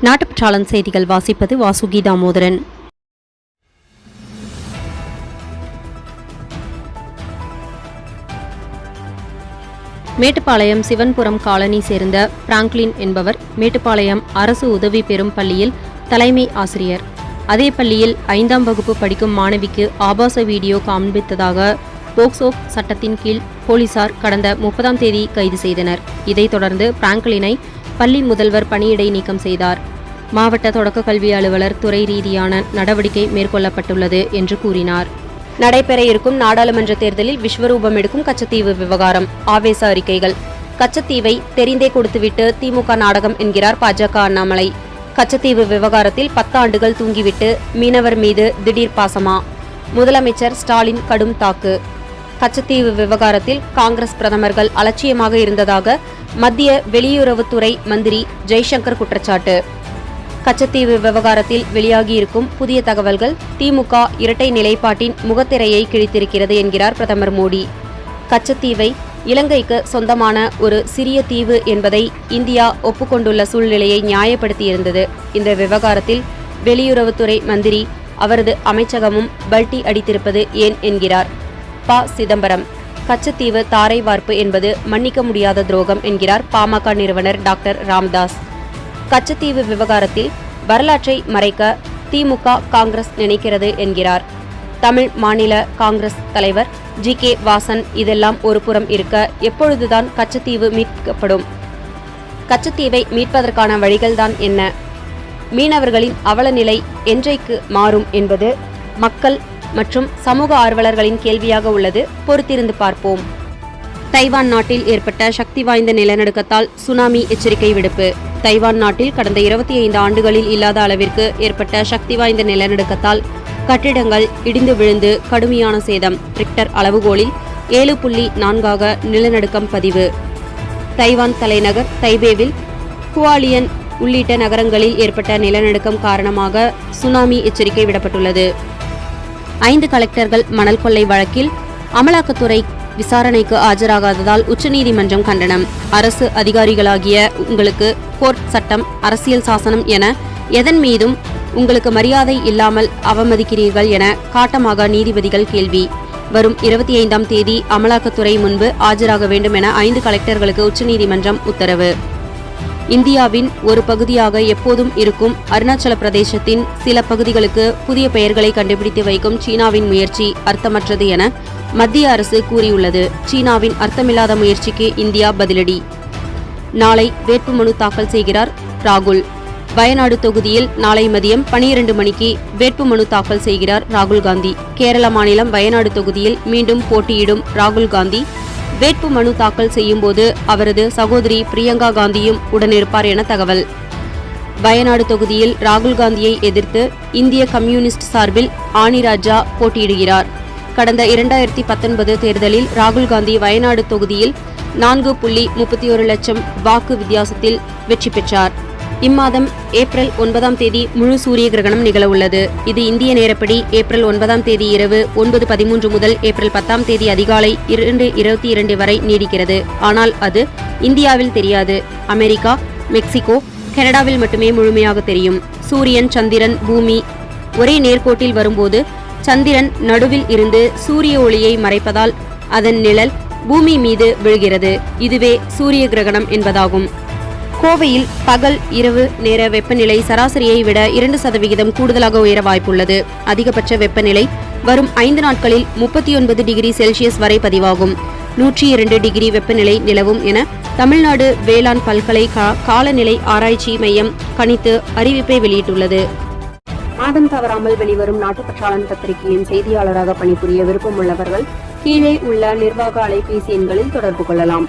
நாட்டுப்பற்றாளன் செய்திகள் வாசிப்பது வாசுகி தாமோதரன் மேட்டுப்பாளையம் சிவன்புரம் காலனி சேர்ந்த பிராங்க்லின் என்பவர் மேட்டுப்பாளையம் அரசு உதவி பெறும் பள்ளியில் தலைமை ஆசிரியர். அதே பள்ளியில் ஐந்தாம் வகுப்பு படிக்கும் மாணவிக்கு ஆபாச வீடியோ காண்பித்ததாக போக்சோ சட்டத்தின் கீழ் போலீசார் கடந்த முப்பதாம் தேதி கைது செய்தனர். இதைத் தொடர்ந்து பிராங்கலினை பள்ளி முதல்வர் பணியிடை நீக்கம் செய்தார். மாவட்ட தொடக்க கல்வி அலுவலர் துறை ரீதியான நடவடிக்கை மேற்கொள்ளப்பட்டுள்ளது என்று கூறினார். நடைபெற இருக்கும் நாடாளுமன்ற தேர்தலில் விஸ்வரூபம் எடுக்கும் கச்சத்தீவு விவகாரம் ஆவேச அறிக்கைகள். கச்சத்தீவை தெரிந்தே கொடுத்துவிட்டு திமுக நாடகம் என்கிறார் பாஜக அண்ணாமலை. கச்சத்தீவு விவகாரத்தில் பத்தாண்டுகள் தூங்கிவிட்டு மீனவர் மீது திடீர் பாசமா? முதலமைச்சர் ஸ்டாலின் கடும் தாக்கு. கச்சத்தீவு விவகாரத்தில் காங்கிரஸ் பிரதமர்கள் அலட்சியமாக இருந்ததாக மத்திய வெளியுறவுத்துறை மந்திரி ஜெய்சங்கர் குற்றச்சாட்டு. கச்சத்தீவு விவகாரத்தில் வெளியாகியிருக்கும் புதிய தகவல்கள் திமுக இரட்டை நிலைப்பாட்டின் முகத்திரையை கிழித்திருக்கிறது என்கிறார் பிரதமர் மோடி. கச்சத்தீவை இலங்கைக்கு சொந்தமான ஒரு சிறிய தீவு என்பதை இந்தியா ஒப்புக்கொண்டுள்ள சூழ்நிலையை நியாயப்படுத்தியிருந்தது. இந்த விவகாரத்தில் வெளியுறவுத்துறை மந்திரி அவரது அமைச்சகமும் பல்டி அடித்திருப்பது ஏன் என்கிறார். ப. சிதம்பரம் கச்சத்தீவு தாரை வார்ப்பு என்பது மன்னிக்க முடியாத துரோகம் என்கிறார் பாமக நிறுவனர் டாக்டர் ராம்தாஸ். கச்சத்தீவு விவகாரத்தில் வரலாற்றை மறைக்க திமுக காங்கிரஸ் நினைக்கிறது என்கிறார். தமிழ் மாநில காங்கிரஸ் தலைவர் ஜி கே வாசன் இதெல்லாம் ஒரு புறம் இருக்க எப்பொழுதுதான் கச்சத்தீவு மீட்கப்படும். கச்சத்தீவை மீட்பதற்கான வழிகள்தான் என்ன? மீனவர்களின் அவலநிலை என்றைக்கு மாறும் என்பது மக்கள் மற்றும் சமூக ஆர்வலர்களின் கேள்வியாக உள்ளது. பொறுத்திருந்து பார்ப்போம். தைவான் நாட்டில் ஏற்பட்ட சக்தி வாய்ந்த நிலநடுக்கத்தால் சுனாமி எச்சரிக்கை விடுப்பு. தைவான் நாட்டில் கடந்த இருபத்தி ஐந்து ஆண்டுகளில் இல்லாத அளவிற்கு ஏற்பட்ட சக்தி வாய்ந்த நிலநடுக்கத்தால் கட்டிடங்கள் இடிந்து விழுந்து கடுமையான சேதம். ரிக்டர் அளவுகோலில் ஏழு புள்ளி நான்காக நிலநடுக்கம் பதிவு. தைவான் தலைநகர் தைபேவில் குவாலியன் உள்ளிட்ட நகரங்களில் ஏற்பட்ட நிலநடுக்கம் காரணமாக சுனாமி எச்சரிக்கை விடப்பட்டுள்ளது. ஐந்து கலெக்டர்கள் மணல் கொள்ளை வழக்கில் அமலாக்கத்துறை விசாரணைக்கு ஆஜராகாததால் உச்சநீதிமன்றம் கண்டனம். அரசு அதிகாரிகளாகிய உங்களுக்கு கோர்ட் சட்டம் அரசியல் சாசனம் என எதன் மீதும் உங்களுக்கு மரியாதை இல்லாமல் அவமதிக்கிறீர்கள் என காட்டமாக நீதிபதிகள் கேள்வி. வரும் இருபத்தி ஐந்தாம் தேதி அமலாக்கத்துறை முன்பு ஆஜராக வேண்டும் என ஐந்து கலெக்டர்களுக்கு உச்சநீதிமன்றம் உத்தரவு. இந்தியாவின் ஒரு பகுதியாக எப்போதும் இருக்கும் அருணாச்சல பிரதேசத்தின் சில பகுதிகளுக்கு புதிய பெயர்களை கண்டுபிடித்து வைக்கும் சீனாவின் முயற்சி அர்த்தமற்றது என மத்திய அரசு கூறியுள்ளது. சீனாவின் அர்த்தமில்லாத முயற்சிக்கு இந்தியா பதிலடி. நாளை வேட்புமனு தாக்கல் செய்கிறார் ராகுல். வயநாடு தொகுதியில் நாளை மதியம் பனிரெண்டு மணிக்கு வேட்புமனு தாக்கல் செய்கிறார் ராகுல் காந்தி. கேரள மாநிலம் வயநாடு தொகுதியில் மீண்டும் போட்டியிடும் ராகுல் காந்தி. வேட்புமனு தாக்கல் செய்யும்போது அவரது சகோதரி பிரியங்கா காந்தியும் உடனிருப்பார் என தகவல். வயநாடு தொகுதியில் ராகுல் காந்தியை எதிர்த்து இந்திய கம்யூனிஸ்ட் சார்பில் ஆனிராஜா போட்டியிடுகிறார். கடந்த இரண்டாயிரத்தி பத்தொன்பது தேர்தலில் ராகுல் காந்தி வயநாடு தொகுதியில் நான்கு புள்ளி முப்பத்தி ஒரு லட்சம் வாக்கு வித்தியாசத்தில் வெற்றி பெற்றார். இம்மாதம் ஏப்ரல் ஒன்பதாம் தேதி முழு சூரிய கிரகணம் நிகழவுள்ளது. இது இந்திய நேரப்படி ஏப்ரல் ஒன்பதாம் தேதி இரவு ஒன்பது பதிமூன்று முதல் ஏப்ரல் பத்தாம் தேதி அதிகாலை இரண்டு இருபத்தி இரண்டு வரை நீடிக்கிறது. ஆனால் அது இந்தியாவில் தெரியாது. அமெரிக்கா மெக்சிகோ கனடாவில் மட்டுமே முழுமையாக தெரியும். சூரியன் சந்திரன் பூமி ஒரே நேர்கோட்டில் வரும்போது சந்திரன் நடுவில் இருந்து சூரிய ஒளியை மறைப்பதால் அதன் நிழல் பூமி மீது விழுகிறது. இதுவே சூரிய கிரகணம் என்பதாகும். கோவையில் பகல் இரவு நேர வெப்பநிலை சராசரியை விட இரண்டு சதவிகிதம் கூடுதலாக உயர வாய்ப்புள்ளது. அதிகபட்ச வெப்பநிலை வரும் ஐந்து நாட்களில் முப்பத்தி ஒன்பது டிகிரி செல்சியஸ் வரை பதிவாகும். நூற்றி இரண்டு டிகிரி வெப்பநிலை நிலவும் என தமிழ்நாடு வேளாண் பல்கலை காலநிலை ஆராய்ச்சி மையம் கணித்து அறிவிப்பை வெளியிட்டுள்ளது. மாதம் தவறாமல் வெளிவரும் நாட்டுப்பற்றாளன் பத்திரிகையின் செய்தியாளராக பணிபுரிய விருப்பமுள்ளவர்கள் கீழே உள்ள நிர்வாக அலைபேசி எண்களில் தொடர்பு கொள்ளலாம்.